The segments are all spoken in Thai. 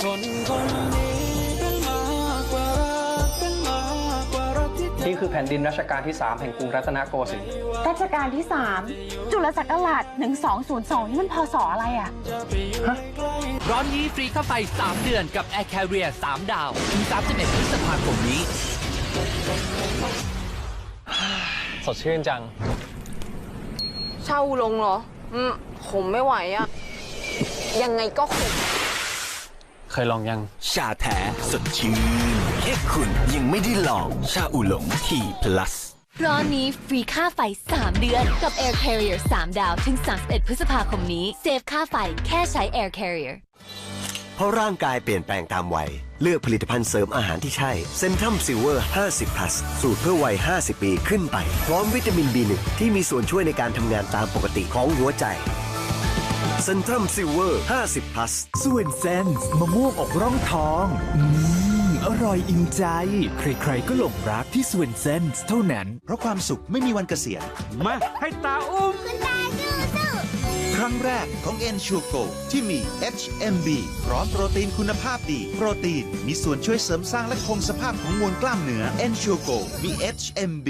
คนคนนี้เป็นมากกว่ารักเป็นมากกว่ารักที่เธอนี่คือแผ่นดินรัชกาลที่ 3 แห่งกรุงรัตนโกสินทร์รัชกาลที่ 3 จุลศักราช1202 นี่มันพศอะไรอะ ร้อนนี้ฟรีเข้าไป 3 เดือนกับ Air Carrier 3 ดาว ถึง 31พฤษภาคมนี้ สดชื่นจัง เช่าลงเหรอ อืม ผมไม่ไหวอะยังไงก็ขม เคยลองยัง ชาแท้สดชื่นแค่คุณยังไม่ได้ลอง ชาอูหลงที plus ร้อนนี้ฟรีค่าไฟ 3 เดือน กับ Air Carrier 3 ดาว ถึง 31 พฤษภาคมนี้ เซฟค่าไฟแค่ใช้ Air Carrier เพราะร่างกายเปลี่ยนแปลงตามวัย เลือกผลิตภัณฑ์เสริมอาหารที่ใช่เซนทรัมซิลเวอร์ 50 plus สูตรเพื่อวัย 50 ปีขึ้นไป พร้อมวิตามิน B1 ที่มีส่วนช่วยในการทำงานตามปกติของหัวใจ เซนทรัมซิลเวอร์ 50 plus ส่วนเซนส์มะม่วงอกร่องทองอืมอร่อยอิ่มใจ ใครๆก็หลงรักที่ส่วนเซนส์เท่านั้น เพราะความสุขไม่มีวันเกษียณ มาให้ตาอุ้มครั้งแรกของ n s u r e Go ที่มี HMB พร้อมโปรตีนคุณภาพดี โปรตีนมีส่วนช่วยเสริมสร้างและคงสภาพของมวลกล้ามเนื้อ n s u r e Go มี HMB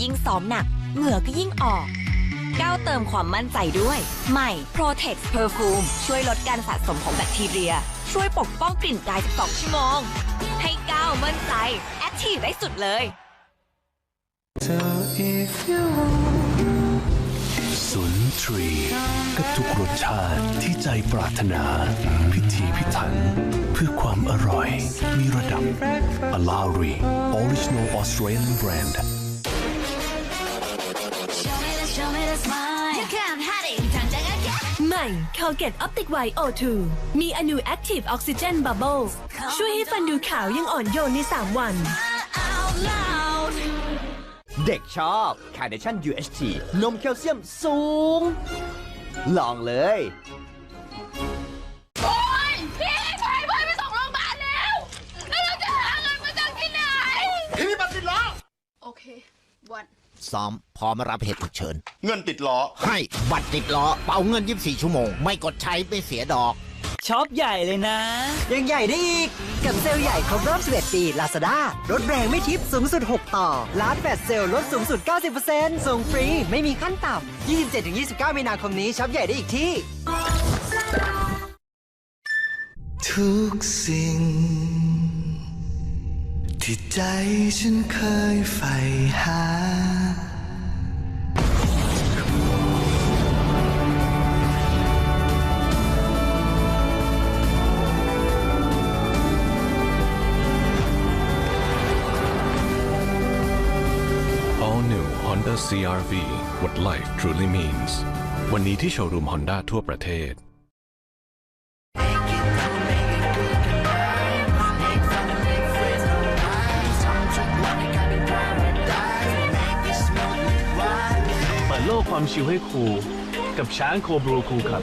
ยิ่งซ้อมหนัก เหงื่อก็ยิ่งออก ก้าวเติมความมั่นใจด้วย ใหม่ Protex Perfume ช่วยลดการสะสมของแบคทีเรีย ช่วยปกป้องกลิ่นกาย 12 ชั่วโมง ให้ก้าวมั่นใจ แอคทีฟได้สุดเลย สุนทรีกับทุกรสชาติที่ใจปรารถนา พิธีพิถัน เพื่อความอร่อย มีระดับ a l a r i Original Australian Brand ใหม่ Colgate Optic White O2 มีอนู Active Oxygen Bubbles ช่วยให้ฟันดูขาวยังอ่อนโยนใน 3 วัน เด็กชอบ Carnation UHT นมแคลเซียมสูง ลองเลย โอ๊ย พี่พายพายไปส่งโรงพยาบาลแล้ว แล้วเราจะหาเงินมาจากที่ไหน พี่บัตรติดล้อโอเค วันซ้อมพร้อมรับเหตุฉุกเฉิน เงินติดล้อ ให้บัตรติดล้อเป่าเงิน 24 ชั่วโมง ไม่กดใช้ไม่เสียดอก ช็อปใหญ่เลยนะ ยังใหญ่ได้อีก กับเซลล์ใหญ่ครบรอบ 11 ปี Lazada ลดแรงไม่ทิปสูงสุด 6 ต่อ ล้านแฟดเซลล์ลดสูงสุด 90%ส่งฟรี ไม่มีขั้นต่ำ27-29 มีนาคมนี้ช็อปใหญ่ได้อีกที่ ทุกสิ่ง ที่ใจฉันเคยใฝ่หา All new Honda CRV What Life Truly Means วันนี้ที่โชว์รูม Honda ทั่วประเทศ ความชิลให้ครูกับช้างโคบรูคูครับ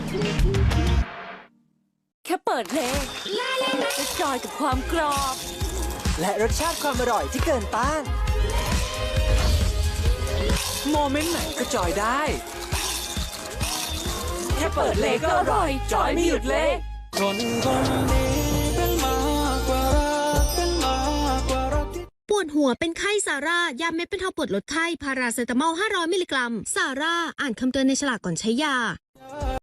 แค่เปิดเพลงจะจอยกับความกรอบ และรสชาติความอร่อยที่เกินต้าน โมเมนต์ไหนก็จอยได้ แค่เปิดเลยก็อร่อย จอยไม่หยุดเลย คนคนนี้เป็น วดหัวเป็นไข้ซาร่ายาเม็ดเป็นเทาปวดลดไข้พาราเซตามอล 500 มิลลิกรัมซาร่าอ่านคำเตือนในฉลากก่อนใช้ยา